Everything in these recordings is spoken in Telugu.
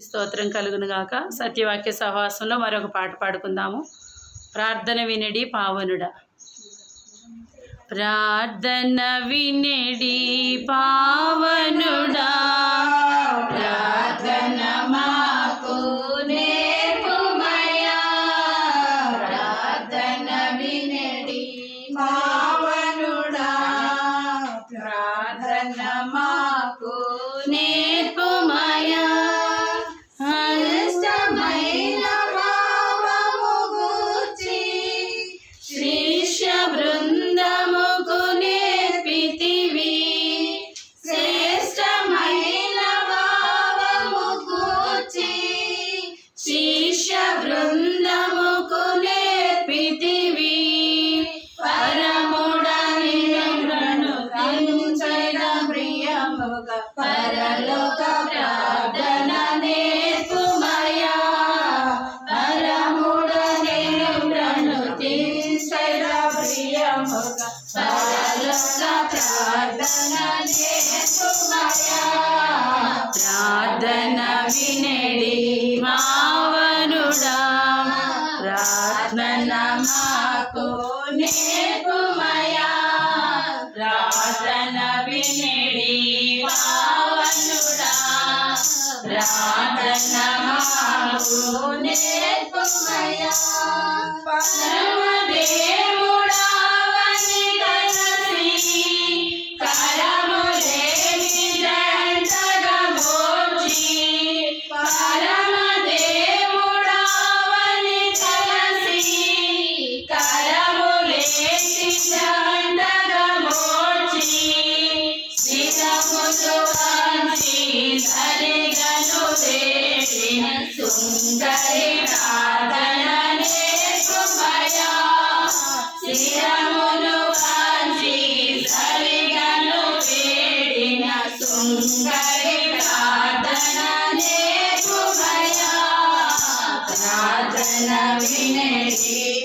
స్తోత్రం కలుగును గాక. సత్యవాక్య సహవాసంలో మరొక పాట పాడుకుందాము. ప్రార్థన వినడి పావనుడ. ప్రార్థన వినడి పావనుడా. ప్రార్థన మాకు నేర్పుమయా ప్రార్థన వినడి పావనుడా. ప్రార్థన మాకు నేర్పుమయా పరలోక ప్రార్థన నేర్పుమయా పరముడని నన్ను కంచైన ప్రియముగా పరలోక ప్రార్థన ప్రార్థన వినడి మావనుడా. ప్రార్థన మాకు నేర్పుమయా ప్రార్థన వినడి ప్రార్థన మాకు నేర్పుమయా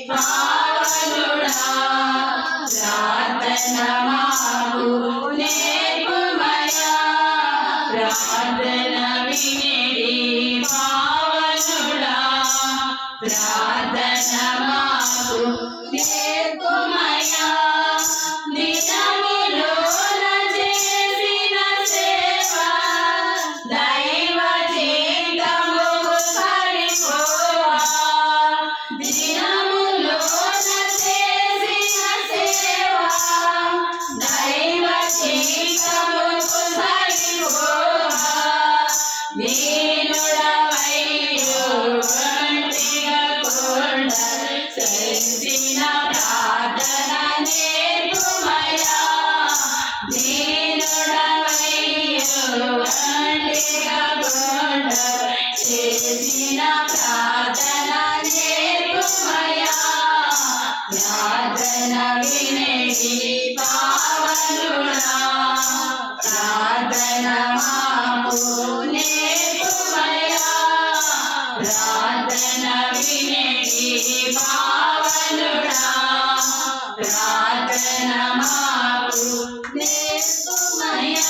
పావనుడా ప్రార్థన మాకు నేర్పుమయా నేర్పుమయా చేసిన ప్రార్థన నేర్పుమయా ప్రార్థన వినడి పావనుడా ప్రార్థన మాకు నేర్పుమయా ప్రార్థన వినడి పావనుడా ప్రార్థన మాకు నేర్పుమయా